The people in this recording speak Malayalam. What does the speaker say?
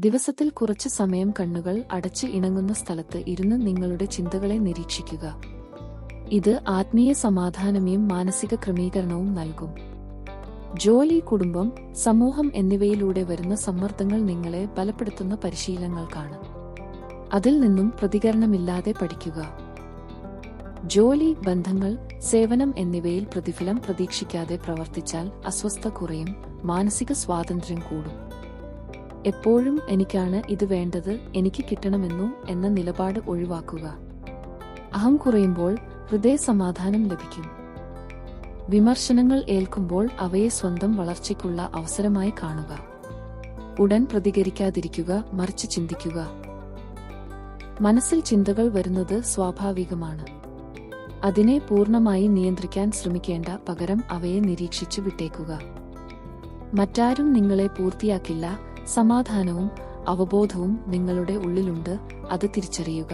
ദിവസത്തിൽ കുറച്ച് സമയം കണ്ണുകൾ അടച്ച് ഇണങ്ങുന്ന സ്ഥലത്ത് ഇരുന്ന് നിങ്ങളുടെ ചിന്തകളെ നിരീക്ഷിക്കുക. ഇത് ആത്മീയ സമാധാനമേയും മാനസിക ക്രമീകരണവും നൽകും. ജോലി കുടുംബം സമൂഹം എന്നിവയിലൂടെ വരുന്ന സമ്മർദ്ദങ്ങൾ നിങ്ങളെ ബലപ്പെടുത്തുന്ന പരിശീലനങ്ങൾക്കാണ് അതിൽ നിന്നും പ്രതികരണമില്ലാതെ പഠിക്കുക. ജോലി ബന്ധങ്ങൾ സേവനം എന്നിവയിൽ പ്രതിഫലം പ്രതീക്ഷിക്കാതെ പ്രവർത്തിച്ചാൽ അസ്വസ്ഥ കുറയും മാനസിക സ്വാതന്ത്ര്യം കൂടും. എപ്പോഴും എനിക്കാണ് ഇത് വേണ്ടത് എനിക്ക് കിട്ടണമെന്നു എന്ന നിലപാട് ഒഴിവാക്കുക. അഹം കുറയുമ്പോൾ ഹൃദയ സമാധാനം ലഭിക്കും. വിമർശനങ്ങൾ ഏൽക്കുമ്പോൾ അവയെ സ്വന്തം വളർച്ചയ്ക്കുള്ള അവസരമായി കാണുക. ഉടൻ പ്രതികരിക്കാതിരിക്കുക മറിച്ച് ചിന്തിക്കുക. മനസ്സിൽ ചിന്തകൾ വരുന്നത് സ്വാഭാവികമാണ്. അതിനെ പൂർണമായി നിയന്ത്രിക്കാൻ ശ്രമിക്കേണ്ട പകരം അവയെ നിരീക്ഷിച്ചു വിട്ടേക്കുക. മറ്റാരും നിങ്ങളെ പൂർത്തിയാക്കില്ല സമാധാനവും അവബോധവും നിങ്ങളുടെ ഉള്ളിലുണ്ട് അത് തിരിച്ചറിയുക.